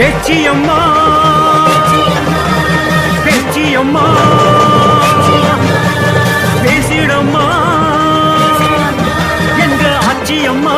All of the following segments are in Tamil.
பேச்சியம்மா பேச்சியம்மா பேசிடம்மா. எங்க ஆச்சியம்மா.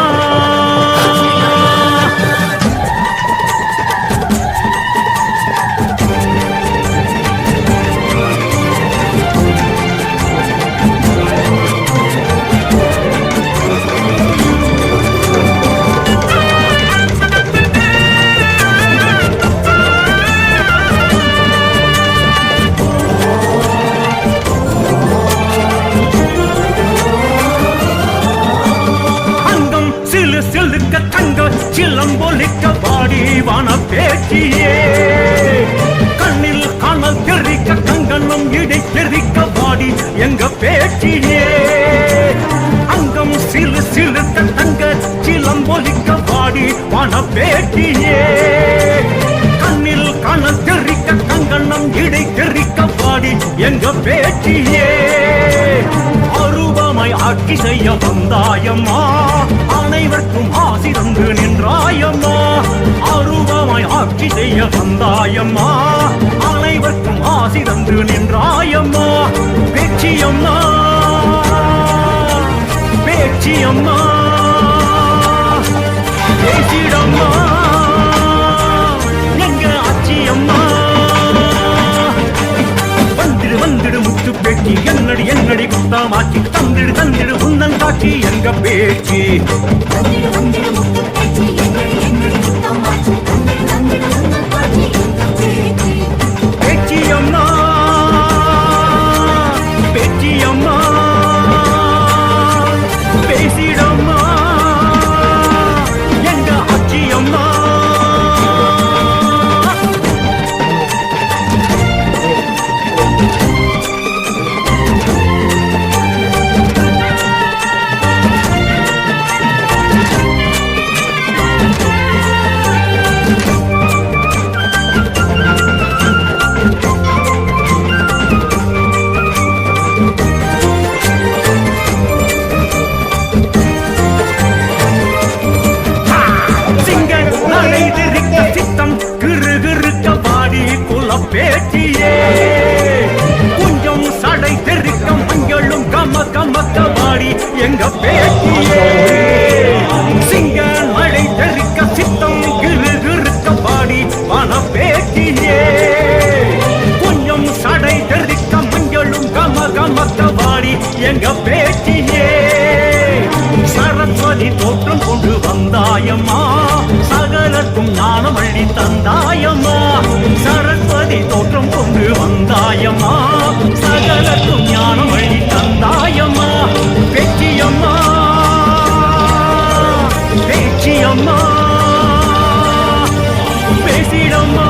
சிலம்பொலிக்க பாடி வான பேச்சியே கண்ணில் காணல் தெரிக்க கங்கணம் இடை தெரிக்க பாடி எங்க பேச்சியே. அங்கம் சிறு சிறு தங்க சிலம்பொலிக்க பாடி வான பேச்சியே கண்ணில் காணல் தெரிக்க கங்கணம் இடை தெரிக்க பாடி எங்க பேச்சியே. அருவமாய் ஆட்சி செய்ய வந்தாயம்மா. அனைவருக்கும் ஆசி தந்து நின்றாயம்மா. அருவமாய் ஆட்சி செய்ய வந்தாயம்மா அனைவருக்கும் ஆசி தந்து நின்றாயம்மா. பேச்சியம்மா. பேச்சியம்மா. என்னடி என்னடி குத்தாமாச்சி தந்திடு தந்திடு உந்தன் காட்சி எங்க பேச்சு? எங்க பேட்டியே சிங்க மழை தெளிக்க சித்தம் கிரு பாடி பண பேட்டியே கொஞ்சம் சடை தெளிக்க மஞ்சளும் கம கமத்த பாடி எங்க பேட்டியே சரஸ்வதி தோற்றம் கொண்டு வந்தாயம்மா சகலக்கும் ஞானம் அள்ளி தந்தாயம்மா. சர పేసిడమ్మా పేసిడమ్మా